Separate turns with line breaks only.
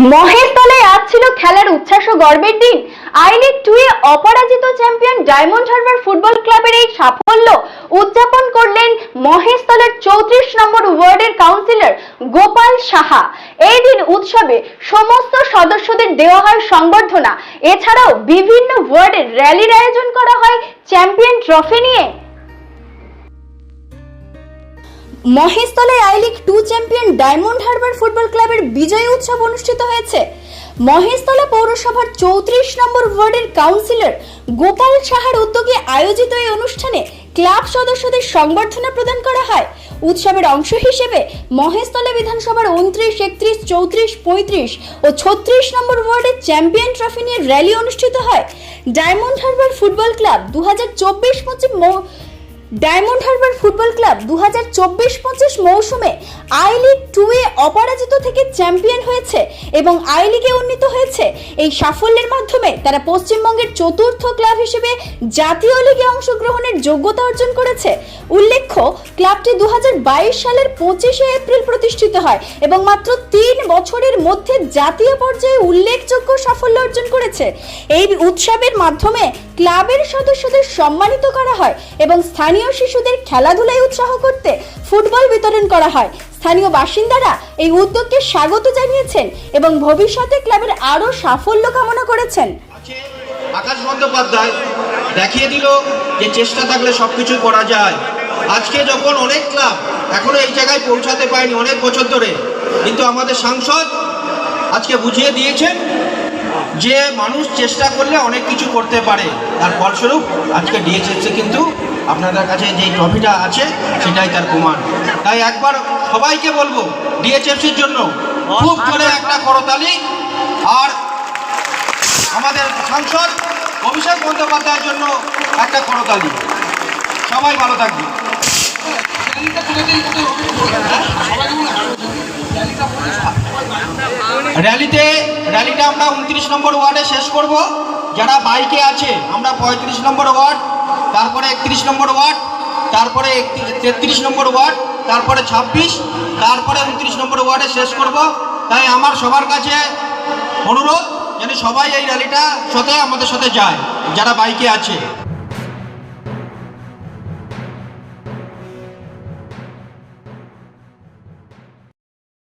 মহেশতলায় আজ ছিল খেলার উচ্ছ্বাস ও গর্বের দিন। আই লিগ টু এ অপরাজিত চ্যাম্পিয়ন ডায়মন্ড হারবার ফুটবল ক্লাবের এই সাফল্য উদযাপন করলেন মহেশতলার চৌত্রিশ নম্বর ওয়ার্ডের কাউন্সিলর গোপাল সাহা। এই দিন উৎসবে সমস্ত সদস্যদের দেওয়া হয় সংবর্ধনা। এছাড়াও বিভিন্ন ওয়ার্ডের র্যালির আয়োজন করা হয় চ্যাম্পিয়ন ট্রফি নিয়ে। মহেশতলায় I league two champion Diamond Harbour football ক্লাবের বিজয় উৎসব অনুষ্ঠিত হয়েছে। মহেশতলা পৌরসভার চৌত্রিশ নম্বর ওয়ার্ডের কাউন্সিলর গোপাল সাহার উদ্যোগে আয়োজিত এই অনুষ্ঠানে ক্লাব সদস্যদের সংবর্ধনা প্রদান করা হয়। উৎসবের অংশ হিসেবে মহেশতলা বিধানসভার উনত্রিশ, একত্রিশ, চৌত্রিশ, পঁয়ত্রিশ ও ছত্রিশ নম্বর ওয়ার্ডের চ্যাম্পিয়ন ট্রফি নিয়ে র্যালি অনুষ্ঠিত হয়। ডায়মন্ড হারবার ফুটবল ক্লাব দু হাজার চব্বিশ পঁচিশ ডায়মন্ড হারবার ফুটবল ক্লাব দু হাজার চব্বিশ পঁচিশ মৌসুমে আই লিগ টু এ অপরাজিত থেকে চ্যাম্পিয়ন হয়েছে এবং আই লিগে উন্নীত হয়েছে। এই সাফল্যের মাধ্যমে তারা পশ্চিমবঙ্গের চতুর্থ ক্লাব হিসেবে জাতীয় লিগে অংশগ্রহণের যোগ্যতা অর্জন করেছে। উল্লেখ্য, ক্লাবটি দু হাজার বাইশ সালের পঁচিশে এপ্রিল প্রতিষ্ঠিত হয় এবং মাত্র তিন বছরের মধ্যে জাতীয় পর্যায়ে উল্লেখযোগ্য সাফল্য অর্জন করেছে। এই উৎসবের মাধ্যমে ক্লাবের সদস্যদের সম্মানিত করা হয় এবং স্থানীয় শিশুদের খেলাধুলায় উৎসাহ করতে ফুটবল বিতরণ করা হয়। স্থানীয় বাসিন্দারা এই উদ্যোগকে স্বাগত জানিয়েছেন এবং ভবিষ্যতে ক্লাবের আরও সাফল্য কামনা করেছেন।
আকাশ বন্দ্যোপাধ্যায় দেখিয়ে দিল যে চেষ্টা থাকলে সব কিছু করা যায়। আজকে যখন অনেক ক্লাব এখনও এই জায়গায় পৌঁছাতে পারেনি অনেক বছর ধরে, কিন্তু আমাদের সাংসদ আজকে বুঝিয়ে দিয়েছেন যে মানুষ চেষ্টা করলে অনেক কিছু করতে পারে। তার ফলস্বরূপ আজকে ডিএচএসসি কিন্তু আপনাদের কাছে যে ট্রফিটা আছে, সেটাই তার প্রমাণ। তাই একবার সবাইকে বলব ডিএচএফসির জন্য খুব জোরে একটা করতালি। আর আমাদের সাংসদ অভিষেক বন্দ্যোপাধ্যায়ের জন্য একটা করতালি। সবাই ভালো থাকবে র্যালিতে, র্যালিটা আমরা উনত্রিশ নম্বর ওয়ার্ডে শেষ করব। যারা বাইকে আছে, আমরা পঁয়ত্রিশ নম্বর ওয়ার্ড তারপরে একত্রিশ নম্বর ওয়ার্ড, তারপরে তেত্রিশ নম্বর ওয়ার্ড, তারপরে ছাব্বিশ, তারপরে উনত্রিশ নম্বর ওয়ার্ডে শেষ করব। তাই আমার সবার কাছে অনুরোধ, যেন সবাই এই র্যালিটা সাথে আমাদের সাথে যায়, যারা বাইকে আছে।